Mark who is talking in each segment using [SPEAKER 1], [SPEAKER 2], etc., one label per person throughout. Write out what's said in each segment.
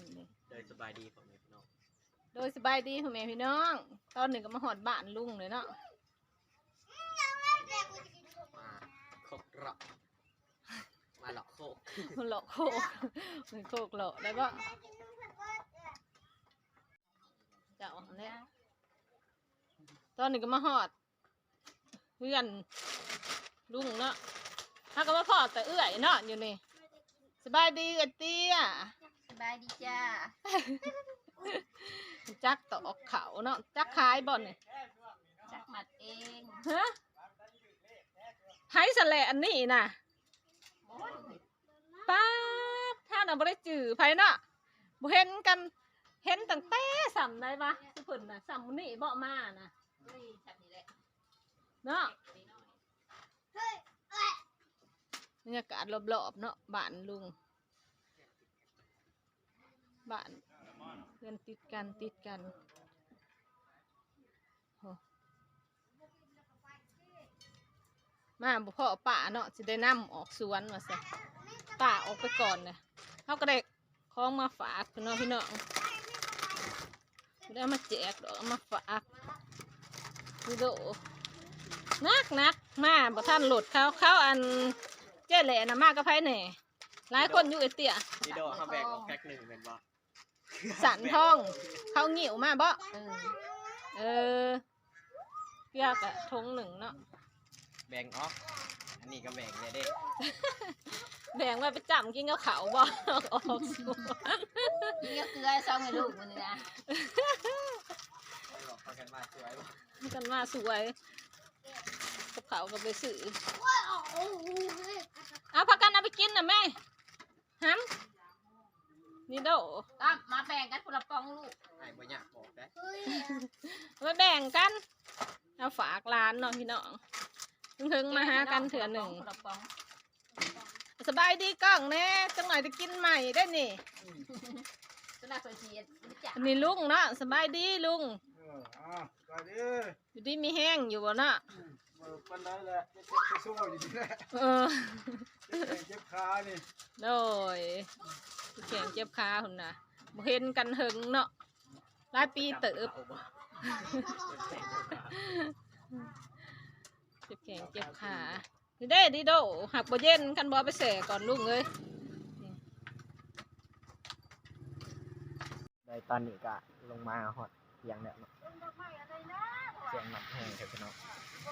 [SPEAKER 1] นเลย
[SPEAKER 2] โดยสบายดีผมพี่น้อง
[SPEAKER 1] โดยสบายดีพ่อแม่พี่น้อง ตอนหนึ่งก็มาหอดบ้านลุงเลยเนาะ
[SPEAKER 2] มาโคกเหรอกมาหลอกโคก
[SPEAKER 1] มันหลอกโคกมันโคกหลอกแล้วก็เจ้าอันเนี้ยตอนหนึ่งก็มาหอดเพื่อนลุงเนาะถ้าก็มาพอดแต่เอื้อยเนาะอยู่นี่สบายดีกันเตี้ย
[SPEAKER 3] ส บายดีจ้า
[SPEAKER 1] จักตอกเขาเนาะจักขายบ่อนเนี่ย
[SPEAKER 3] จักหมัดเอง
[SPEAKER 1] ฮะไฮสแลอันนี้น่ะ
[SPEAKER 3] โอ้ย
[SPEAKER 1] ป้าบถ้าน่ะบ่ได้จื้อไผเนาะบ่เห็นกันเห็นตั้งแต่สำได้ปะสิเพิ่นน่ะสำนี่บ่มาน่ะ
[SPEAKER 3] เฮ้ยจับนี่แหละ
[SPEAKER 1] เนาะ
[SPEAKER 3] นิดหน่อย
[SPEAKER 1] บรรยากาศรอบๆเนาะบ้านลุง บ้านเพื่อนติดกันติดกันมาบ่พ่อป่าเนาะสิได้นํออกสวนว่าซะป่าออกไปก่อนเลยเฮาก็ได้ของมาฝากพี่น้องพี่น้องได้มาแจกดอกมาฝากดูโดนักนักมาบ่ทันหลุดเขาเขาอันเจ๊แหล่นะมากับไผแหน่หลายคนอยู่ไอเตี้ย
[SPEAKER 2] พี่โดเขาแบกออกแพ็คหนึ่งเป็นบ่
[SPEAKER 1] สันทอง เขาหิวมาบ่
[SPEAKER 3] เออ
[SPEAKER 1] เออเปียกอะทงหนึ่งเนาะ
[SPEAKER 2] แบ่งออกอันนี้ก็แบ่งเนี่ยเด้
[SPEAKER 1] แบ่งไว้ไปจำกินกับเขาวบ่ออกสวน
[SPEAKER 3] นี่ก็เกลือซองให้ลูกมันนี่นะ
[SPEAKER 2] บอกเขากันมาสวยบ่
[SPEAKER 1] กันมาสวยกับเขาวก็ไปซื้อเอาพักกันเอาไปกินนะแม่ฮัม นี่โด
[SPEAKER 3] ตั้มมาแบ่งกันคนละปองลูก
[SPEAKER 2] ไอ้บ่อยากบอกได้
[SPEAKER 1] เอาไปแบ่งกัน เอาฝากร้านเนาะพี่น้องเพิ่งๆมาหากันเถื่อหนึ่ง
[SPEAKER 3] คนละปอง
[SPEAKER 1] สบายดีกล้องแน่จังหน่อยจะกินใหม่ได้นี่
[SPEAKER 3] สนาโซเชียลจ้า
[SPEAKER 1] อันนี้ลุงเนาะสบายดีลุง
[SPEAKER 4] เอออะก็ดี
[SPEAKER 1] อยู่ดีมีแห้งอยู่บ่เนาะ
[SPEAKER 4] เออ ปันได้แหละเจ็บสู้อยู่นี่แหละ
[SPEAKER 1] เออ
[SPEAKER 4] เจ็บแขนเจ็บขานี่
[SPEAKER 1] โดยเขียงเจ็บขาหุ่นนะบ่เห็นกันหิงเนาะหลายปีเติบ
[SPEAKER 2] เอาบ่
[SPEAKER 1] เจ็บแขงเจ็บขาดีเด้ดีโดหักบ่เย็นกันบ่เอไปแส่ก่อนลุงเอ้ย
[SPEAKER 2] ได้ตอนนี้ก็ลงมาฮอดเสียงแล้วเนาะเสียงหนักแห้งเถอะพี่น้อง ม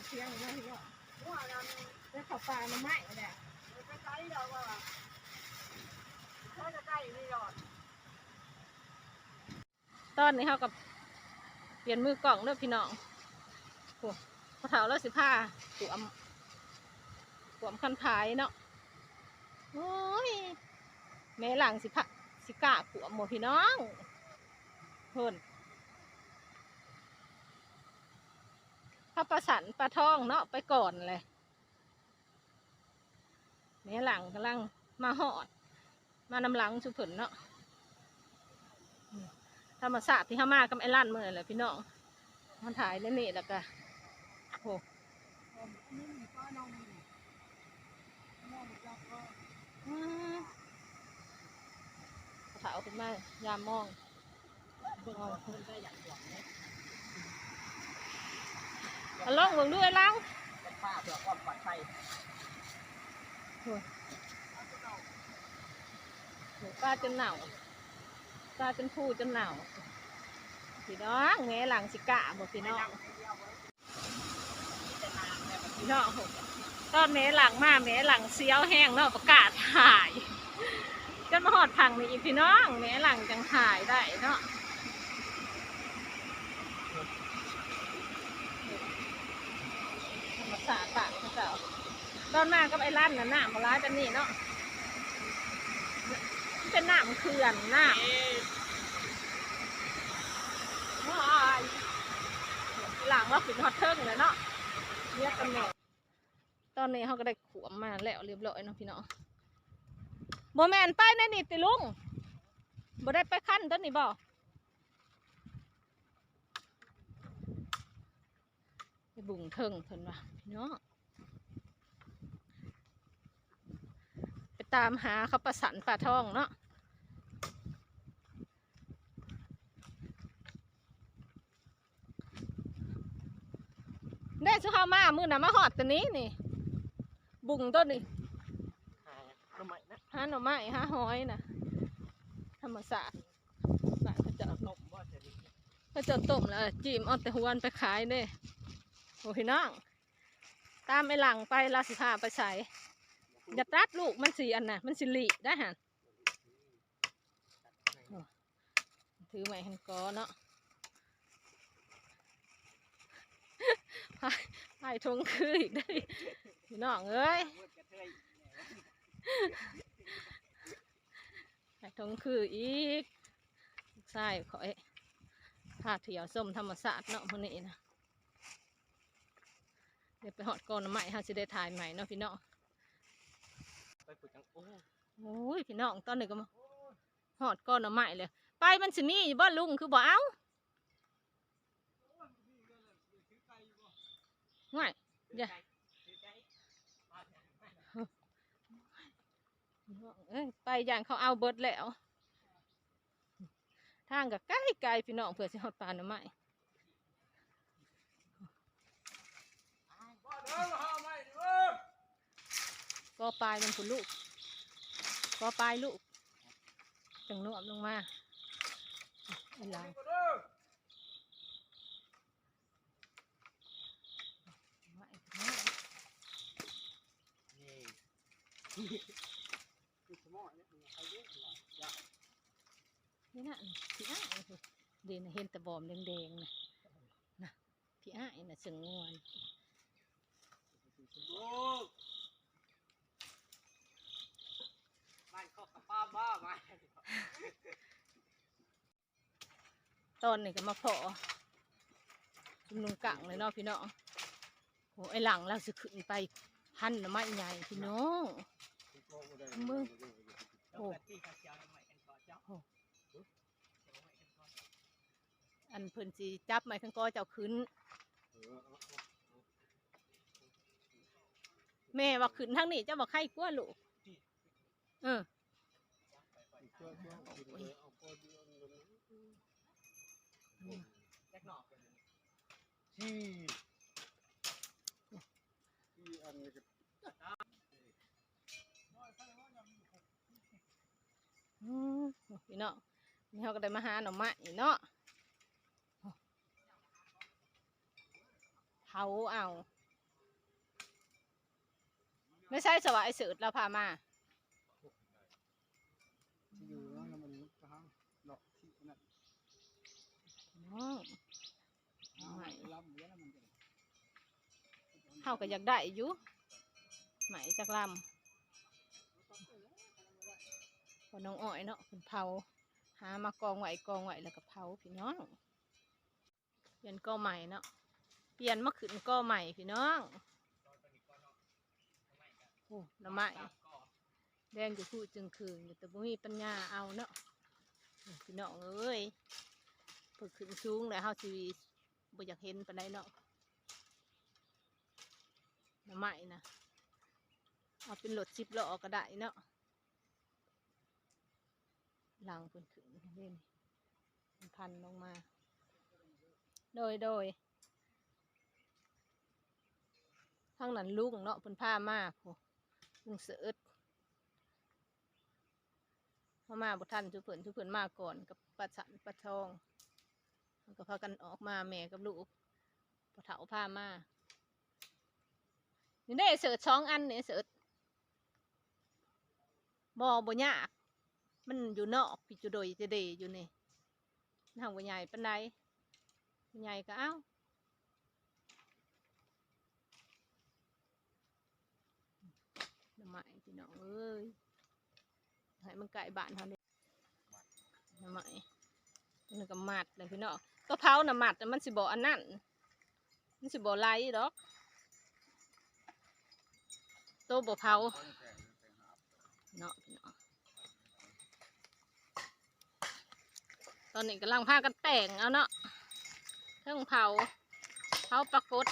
[SPEAKER 2] า
[SPEAKER 1] เสียงเนาะพี่น้องได้ข้าวปลามาใหม่แหละตอนนี้เฮากับเปลี่ยนมือกล่องเด้อพี่น้องโอ้พอเฒ่าแล้วสิผ้าสวมสวมคันพายเนาะโอ้ยแม่หลังสิพะ สิกะขวหมดพี่น้องเพิ่นพระประสันปลาทองเนาะไปก่อนเลยแม่หลังกำลังมาหอด มานำหลังสุผลเนาะธรรมศาสตร์ที่ห้ามากับไอ้ลั่นเมื่อเลยพี่น้องมันถ่ายแล้วนี่แล้วก็โอ้ เถาขึ้นมายามมองเอาเอาล่องเบิ่งด้วยลัง
[SPEAKER 2] ป้าเพื่อความปลอดภัย
[SPEAKER 1] โอ้ปลาจนหน่าปลาจนพูจนหน่าพี่น้องแม่หลังสิกะบอกพี่น้องพี่น้องตอนแม่หลังมาแม่หลังเสียวแห้งเนาะประกาศถ่าย จนมาหอดพังนี่อีกพี่น้องแม่หลังจังถ่ายได้เนาะธรรมศาสตร์ต่างเขาเจ้าตอนมากับไอ้ร้านน่ะหน้ามาร้ายเป็นนี่เนาะมันเป็นหน้ามเขื่อนหน้าหลังว่าขึ้นฮอตเทิงเลยเนาะเรียกกันแม่ตอนนี้เขาก็ได้ขวมมาแล้วเรียบร้อยเนาะพี่น้อง โมแมนไปในนี่ติลุงบ่ได้ไปขั้นต้นนี่บ่ไปบุ่งเทิงเพิ่นว่ะพี่น้องตามหาเขาประสันปลาทองเนาะได้สุข้าวมามือน่ะมาหอดตัวนี้นี่ บุ่งต้นนี่
[SPEAKER 2] หาทำไมนะ
[SPEAKER 1] หาหน่อไม้หาหอยนะธรรมศาสตร์บ้านเขาจะ
[SPEAKER 2] นมว่าจะดี
[SPEAKER 1] เขาจะต้มแล้วจีมเออนแต่หวนไปขายเด้โอ้พี่น้อง ตามไอ้หลังไปลาสิพาไปใส่อย่าตัดลูกมันสีอันน่ะ มันสิหลีได้หันถือไม้หันกอเนาะพายพายทงคืออีกได้น้องเอ้ย
[SPEAKER 2] มืดกระเท
[SPEAKER 1] งคืออีกใช่ขอยพาเที่ยวส้มธรรมศาสตร์เนาะมื้อนี้นะเดี๋ยวไปหอดกอนใหม่เฮาสิได้ถ่ายใหม่เนาะพี่น้อง
[SPEAKER 2] ไปปุ๋ยจังโอ้
[SPEAKER 1] โอ้ยพี่น้องตอนนี้ก็มาหอดก้อนเอาใหม่เลย ไปมันสิมีอยู่บ่ลุงคือบ่เอาง่ายอย่า เอ้ยไปอย่างเขาเอาเบิดแล้ว ทางกับใกล้ไกลๆพี่น้องเพื่อสิหอดปลาหน่อไม้
[SPEAKER 4] มาเด้อมาหม
[SPEAKER 1] ก็ปลายมันผุลูกก็ปลายลูกจังนวบลงมาไอ้หลัง
[SPEAKER 4] มาเด้อ
[SPEAKER 1] ไม้พี่น้อง
[SPEAKER 2] นี่
[SPEAKER 4] คือสมองเนี่ย นี่
[SPEAKER 1] นะพี่อ้ายเด่นเห็นแต่บอมแดงๆนะนะพี่อ้ายน่ะสึงงวน
[SPEAKER 2] บ้านข้อกระป้าบ้ามา
[SPEAKER 1] ตอนนี้ก็มาพอชุมนุมกังเลยเนาะพี่เน้องโอ้ไอหลังเราสิขึ้นไปพันน่อไม้ใหญ่พี่น้องมึง โอ้
[SPEAKER 2] โอ้ที่ข้าเจ้าใหม่กันก่อนเจ้า
[SPEAKER 1] อันเพิ่นสิจับไม้ข้างกอเจ้าขึ้น แม่ว่าขึ้นทางนี้เจ้าบอกใครกลัวลูกเออ
[SPEAKER 2] แจ็คหนอกเลย
[SPEAKER 4] ที่ที่ อื
[SPEAKER 1] มพี่น้องนี่เขาก็ได้มาหาหน่อไม้เนาะเผาเอาไม่ใช่สวะไอสืดเราพามา
[SPEAKER 4] ที่อยู่นั่นน่ะมังดอกที่นั่น
[SPEAKER 1] น้อง
[SPEAKER 4] เอาไม้ลำเลี้ยงมันจะ
[SPEAKER 1] เขาก็อยากได้อยู่ไหมจากลำ พอน้องอ้อยเนาะเป็นเผาหามากองไหวกองไหวแล้วก็เผาพี่น้องเปลี่ยนก้อใหม่เนาะเปลี่ยนมาขึ้นก้อใหม่พี่น้องโอ้หน่อไม้แดงจะพูดจึงคืนอยู่แต่บ่มีปัญญาเอาเนาะพี่น้องเอ้ยเพิ่งขึ้นสูงแล้วเฮาสิบ่อยากเห็นปานใดเนาะหน่อไม้นะเอาเป็นรถสิบล้อก็ได้เนาะ ลังพิ่นขึ้นเล่มันพันลงมา โดยโดยทางนั้นลุงเนาะเพิ่นพามาโหลุงเสิร์ชเขามาบ่ทันทุกเพิ่นทุกเพิ่นมาก่อนกับปลาสันปลาทองก็พากันออกมาแม่กับลูกพอเฒ่าพามานี่ได้เสิร์ชสองอันเนี่ยเสิร์ชบ่บ่ยาก มันอยู่นอกพี่จุโดยจะเดอยู่นี่ทางบ่ใหญ่ปานใดบ่ใหญ่ก็เอ้าหน่อไม้พี่น้องเอ้ยให้มันไก่บ้านเขาเนี่ยหน่อไม้นี่ก็มัดเลยพี่น้องก็เผาน่ะมัดแต่มันสิบ่อันนั้นมันสิบ่ไหลดอกโตบ่เผาเนาะพี่น้อง ตอนนี้กำลังพากันแต่งเอาเนาะเครื่องเผาเผาปลากด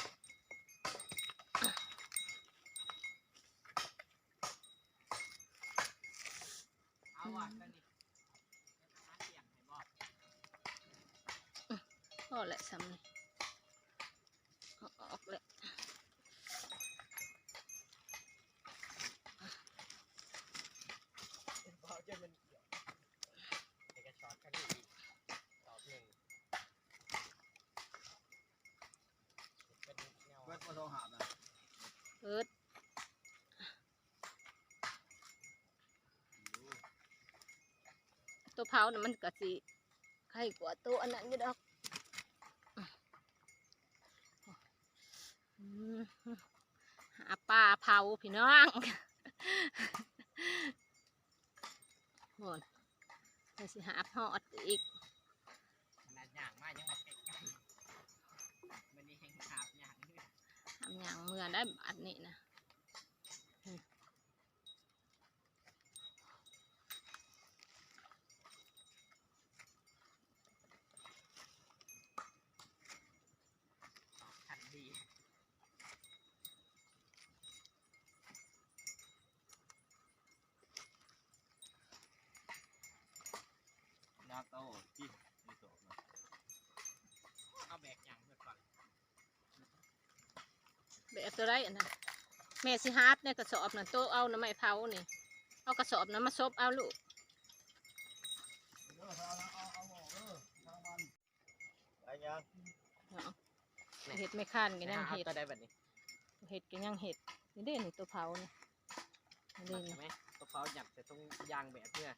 [SPEAKER 1] ก็แหละสำนี่เอาออกเลย
[SPEAKER 2] พอจะมันเกี่ยวในกระชอนกันอีกตอบหนึ่งเป็นเงา
[SPEAKER 4] เวทมาโทรหานะ
[SPEAKER 1] เอิด ตัวเผาน่ะมันก็สิไข่กว่าตัวอันนั้นอยู่ดอกอืมหาปลาเผาพี่น้องโหนเดี๋ยวสิหาหอดอีก
[SPEAKER 2] ขนาดอย่างมากยังมาใกล้กันมันนี่แห้งขาบอย่างนี้
[SPEAKER 1] ทำอย่างเมื่อได้บาทนี้นะ
[SPEAKER 2] ทันที นาโต้ที่ในโต๊ะเอาแบกอย่างเพื่อก่อน
[SPEAKER 1] แบบตัวไรอันนั้นแม่สิฮาร์ดเนี่ยกระสอบน่ะโตเอาน้ำไม้เผานี่เอากระสอบน้ำมาซบเอาลูก
[SPEAKER 4] เออเอาเอาเอาออกเออทางมัน
[SPEAKER 2] ไอ้ยัง
[SPEAKER 1] เนาะเห็ดไม่คันกันยัง
[SPEAKER 2] เห็
[SPEAKER 1] ด
[SPEAKER 2] ตัวได้แบบนี้
[SPEAKER 1] เห็ดกันยังเห็ดนี่เด่นตัวเผานี่
[SPEAKER 2] เด่
[SPEAKER 1] น
[SPEAKER 2] ไหมตัวเขาหยับแต่ตรงยางแบบเนี่ย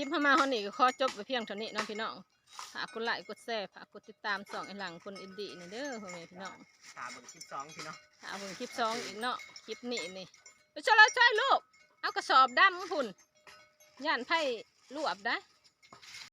[SPEAKER 1] คลิปพมาคนนี้ก็ขอจบไปเพียงเท่านี้เน้องพี่น้องฝากกดไลค์กดแชร์ฝากกดติดตามส่องไอ้หลังคนอินดี้นี่เด้อพ่อแม่พี่น้อง
[SPEAKER 2] ขาเบนคลิปสองพี่เนาะ
[SPEAKER 1] ถ้าเอาเบิ่งคลิปสองอีกเนาะคลิปนี้นี่ไปช่วยเราช่วยลูกเอากระสอบดำพุ่นย่านไผ่ลวบได้อ